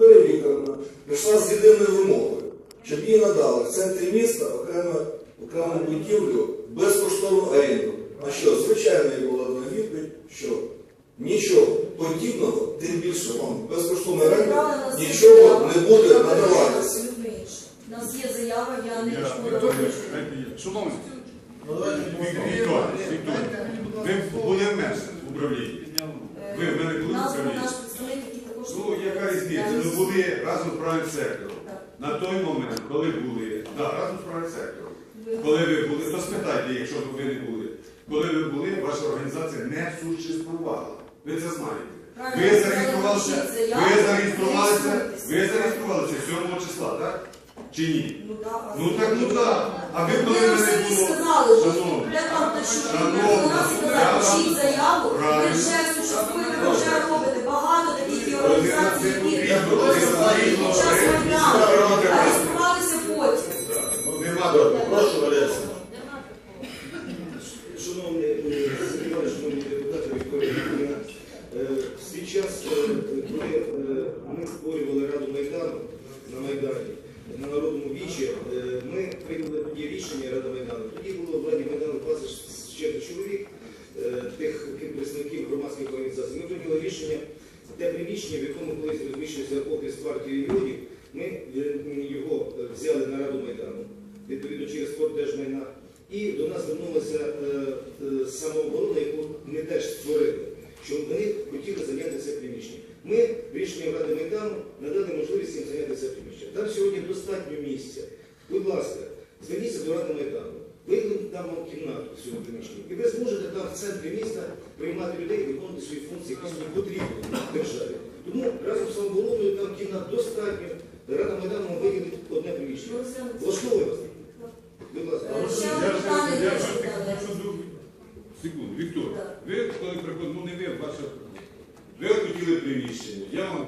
Вікторія прийшла з єдиною вимогою, щоб їй надали в центрі міста окремо, окрему будівлю безкоштовну оренду. А що, звичайно, їй була одна відповідь, що нічого подібного, тим більше вам безкоштовна оренда, нічого не буде надаватися. У нас є заява, я не допустити. Шановні, Ну, Вікторія, Вікторія, ви були в мене в управлінні. Були разом з правим сектором. На той момент, коли були, так, разом з правим сектором. Коли ви були, то спитайте, якщо ви не були. Коли ви були, ваша організація не существувала. Ви це знаєте. Ви зареєструвалися, ви зареєструвалися, ви зареєструвалися 7 числа, так? Чи ні? Ну, да, а- Ну так, ну так. А ви коли Ви мене було? сказали, що Шановні, там пишу, Шановні, у нас і я казали, пишіть заяву, ви вже час, е, коли е, ми створювали Раду Майдану на Майдані, на Народному вічі, е, ми прийняли тоді рішення Ради Майдану. Тоді було в Раді Майдану 24 чоловік, е, тих представників громадських організацій. Ми прийняли рішення, те приміщення, в якому колись розміщувався офіс партії регіонів, ми е, його е, взяли на Раду Майдану, відповідно через фонд держмайна. І до нас звернулася е, е, самооборона, яку ми теж створили, що вони хотіли зайняти це приміщення. Ми рішенням Ради Майдану надали можливість їм зайняти це приміщення. Там сьогодні достатньо місця. Будь ласка, зверніться до Ради Майдану. Викладіть там вам кімнату в цьому приміщенні. І ви зможете там в центрі міста приймати людей і виконувати свої функції, які сьогодні потрібні державі. Тому разом з самообороною там кімнат достатньо. Рада Майдану вам виділить одне приміщення. Влаштовує вас? Будь ласка. Е. Секунду, Віктор, ви коли приходили, ну не ви, ваша ви хотіли приміщення. Я вам